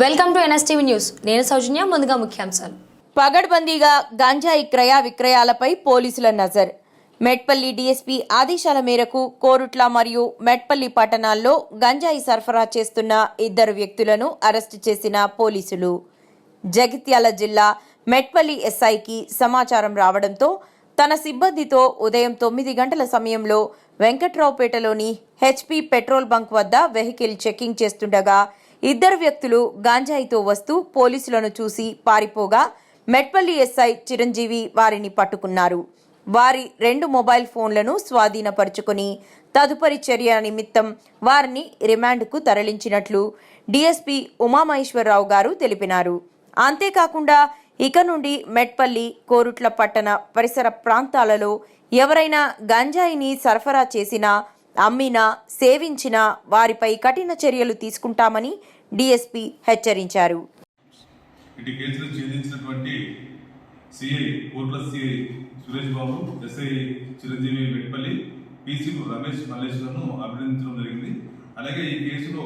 Welcome to NSTV news. నేను సౌజన్య ముందుగా ముఖ్యాంశాలు. పగడ్బందీగా గంజాయి క్రయ విక్రయాలపై పోలీసుల నజర్. మెట్పల్లి డీఎస్పీ ఆదేశాల మేరకు కోరుట్ల మరియు మెట్పల్లి పట్టణాల్లో గంజాయి సరఫరా చేస్తున్న ఇద్దరు వ్యక్తులను అరెస్టు చేసిన పోలీసులు. జగిత్యాల జిల్లా మెట్పల్లి ఎస్ఐకి సమాచారం రావడంతో తన సిబ్బందితో ఉదయం తొమ్మిది గంటల సమయంలో వెంకట్రావుపేటలోని హెచ్పి పెట్రోల్ బంక్ వద్ద వెహికల్ చెకింగ్ చేస్తుండగా ఇద్దరు వ్యక్తులు గాంజాయితో వస్తూ పోలీసులను చూసి పారిపోగా మెట్పల్లి ఎస్ఐ చిరంజీవి వారిని పట్టుకున్నారు. వారి రెండు మొబైల్ ఫోన్లను స్వాధీనపరుచుకుని తదుపరి చర్య నిమిత్తం వారిని రిమాండ్కు తరలించినట్లు డీఎస్పీ ఉమామహేశ్వరరావు గారు తెలిపినారు. అంతేకాకుండా ఇక నుండి మెట్పల్లి కోరుట్ల పట్టణ పరిసర ప్రాంతాలలో ఎవరైనా గంజాయిని సరఫరా చేసినా అమ్మినా సేవించినా వారిపై కఠిన చర్యలు తీసుకుంటామని డిఎస్పి హెచ్చరించారు. ఇటు కేసులో ఛేదించినటువంటి సిఐ కోట్ల సిఐ సురేష్ బాబు ఎస్ఐ చిరంజీవి వెట్పల్లి పీసీలు రమేష్ మల్లేశ్వరను అభినందించడం జరిగింది. అలాగే ఈ కేసులో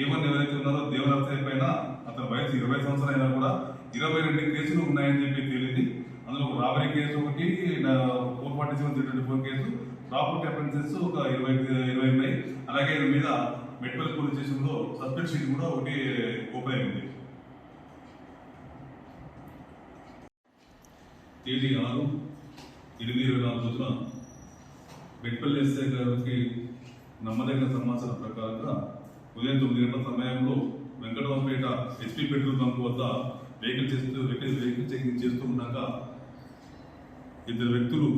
ఏ వన్ ఎవరైతే ఉన్నారో దేవనర్సయ్య పైన అతని వయసు ఇరవై సంవత్సరాలు కూడా ఇరవై రెండు కేసులు ఉన్నాయని చెప్పి తేలింది. అందులో ఒక రాబరీ కేసు ఒకటి four forty seven three twenty four case property offences ఒక ఇరవై ఇరవై ఉన్నాయి అలాగే దీని మీద మెడికల్ పోలీస్ స్టేషన్లో సస్పెక్ట్ షీట్ కూడా ఒకటి ఓపెన్ అయింది తేదీ ఆరు ఎనిమిది ఇరవై నాలుగు రోజున మెడికల్ ఎస్ఐ గారికి నమ్మదగిన సమాచారం ప్రకారంగా ఉదయం తొమ్మిది గంటల సమయంలో వెంకటరామపేట ఎస్పీ పెట్రోల్ బంక్ వద్ద వెహికల్ చేస్తూ వెహికల్ వెహికల్ చెకింగ్ చేస్తూ ఉండగా ఇద్దరు వ్యక్తులు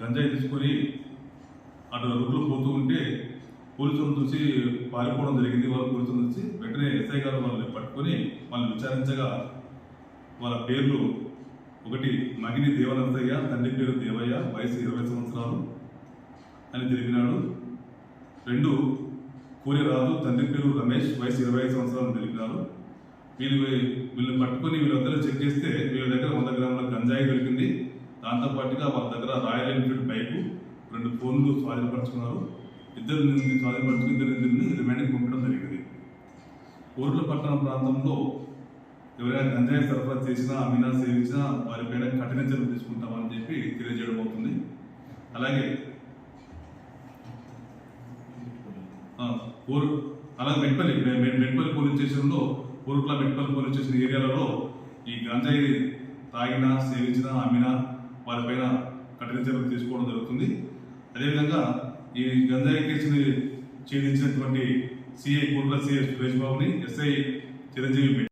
గంజాయి తీసుకొని అటు రోడ్లో పోతూ ఉంటే పోలీసులను చూసి పారిపోవడం జరిగింది. వాళ్ళు పోలీసులను చూసి వెంటనే ఎస్ఐ గారు వాళ్ళని పట్టుకొని వాళ్ళని విచారించగా వాళ్ళ పేర్లు ఒకటి మగిని దేవనర్సయ్య తండ్రి పేరు దేవయ్య వయసు ఇరవై సంవత్సరాలు అని తెలిపినాడు. రెండు కూలిరాజు తండ్రి పేరు రమేష్ వయసు ఇరవై ఐదు సంవత్సరాలు తెలిపినారు. వీళ్ళు వీళ్ళని పట్టుకొని వీళ్ళందరూ చెక్ చేస్తే వీళ్ళ దగ్గర వంద గ్రాముల గంజాయి దొరికింది. దాంతో పాటుగా వాళ్ళ దగ్గర రాయల్ ఎన్ఫీల్డ్ బైకు రెండు ఫోన్లు స్వాధీనపరుచుకున్నారు. ఇద్దరు నిందిని స్వాధీనపరుచుకుని ఇద్దరు ఇద్దరిని రిమాండ్కి పంపడం జరిగింది. ఊర్ల పట్టణ ప్రాంతంలో ఎవరైనా గంజాయి సరఫరా చేసినా అమ్మినా సేవించినా వారిపైన కఠిన చర్యలు తీసుకుంటామని చెప్పి తెలియజేయడం అవుతుంది. అలాగే ఊరు అలాగే మెట్పల్లి మెట్పల్లి పోలీస్ స్టేషన్లో ఊరుట్ల మెట్పల్లి పోలీస్ స్టేషన్ ఏరియాలలో ఈ గంజాయి తాగినా సేవించినా అమ్మినా వారిపైన కఠిన చర్యలు తీసుకోవడం జరుగుతుంది. అదేవిధంగా ఈ గంజాయి కేసుని ఛేదించినటువంటి సిఐ కోర్టుల సిఐ సురేష్ బాబుని ఎస్ఐ చిరంజీవి